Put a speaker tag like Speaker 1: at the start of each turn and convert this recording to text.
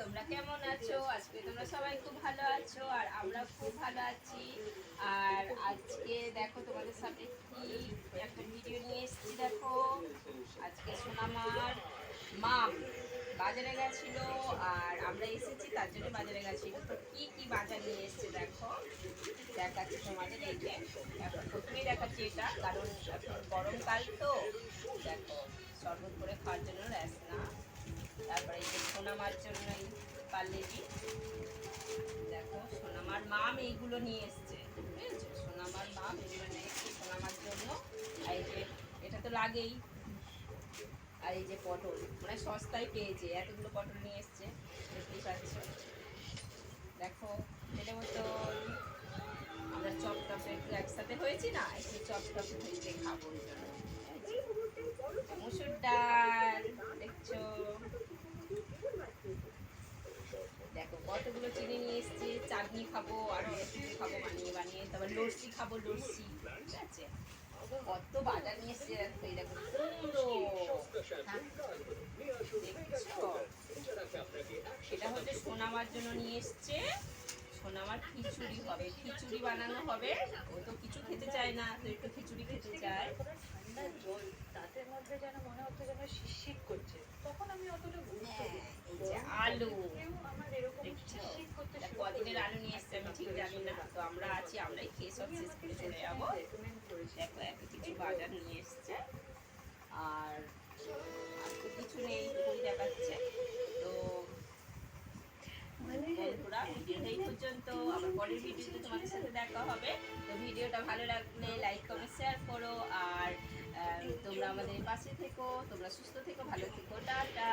Speaker 1: তোমরা কেমন আছো? আজকে তোমরা সবাই খুব ভালো আছো আর আমরা খুব ভালো আছি। আর আজকে দেখো তোমাদের সাথে কি একটা ভিডিও নিয়ে এসেছি দেখো। আজকে সোনামার মা বাজারে গেছিল আর আমরা এসেছি, তার জন্য বাজারে গেছিল তো কি কি বাজার নিয়ে এসেছে দেখো? দেখাচ্ছি তোমাদের এই যে এখন প্রথমেই দেখাচ্ছি এটা, কারণ এখন গরমকাল তো। দেখো, শরবত করে খাওয়ার জন্য যে সোনামার জন্য এই পার্লেজি দেখো, সোনামার মাম এইগুলো নিয়ে এসছে, বুঝেছ? সোনামার মাম এগুলো নিয়ে এসছে সোনামার জন্য। আর এই যে, এটা তো লাগেই। আর এই যে পটল মানে সস্তায় পেয়েছে, এতগুলো পটল নিয়ে এসছে, দেখতেই পাচ্ছ? দেখো এটা মতো আমরা চপ টপে একটু একসাথে হয়েছি না? একটু চপ টপে হয়েছে খাব। জন্য। কতগুলো চিনি নিয়ে এসছি চাটনি খাব আর অনেক কিছু খাব বানিয়ে বানিয়ে তারপর লস্যি খাব লস্যি ঠিক আছে। কত বাজার নিয়ে এসছে দেখো এই দেখো সেটা হচ্ছে সোনামার জন্য নিয়ে এসছে। সোনামার খিচুড়ি হবে খিচুড়ি বানানো হবে। ও তো কিছু খেতে চায় না তো একটু খিচুড়ি খেতে চায়।
Speaker 2: জল মধ্যে যেন মনে হচ্ছে যেন শীত করছে। তখন আমি অতটা
Speaker 1: হ্যাঁ, আলু। কদিনের আলু নিয়ে এসছে আমি ঠিক জানি না। তো আমরা আছি আমরাই খেয়ে সব শেষ করে চলে যাব। দেখো এত কিছু বাজার নিয়ে এসছে। আর কিছু নেই টুকুই দেখাচ্ছে। তো বন্ধুরা ভিডিওটা এই পর্যন্ত। আবার পরের ভিডিওতে তোমাদের সাথে দেখা হবে। তো ভিডিওটা ভালো লাগলে লাইক কমেন্ট শেয়ার করো। আর তোমরা আমাদের পাশে থেকো। তোমরা সুস্থ থেকো ভালো থেকো। টাটা!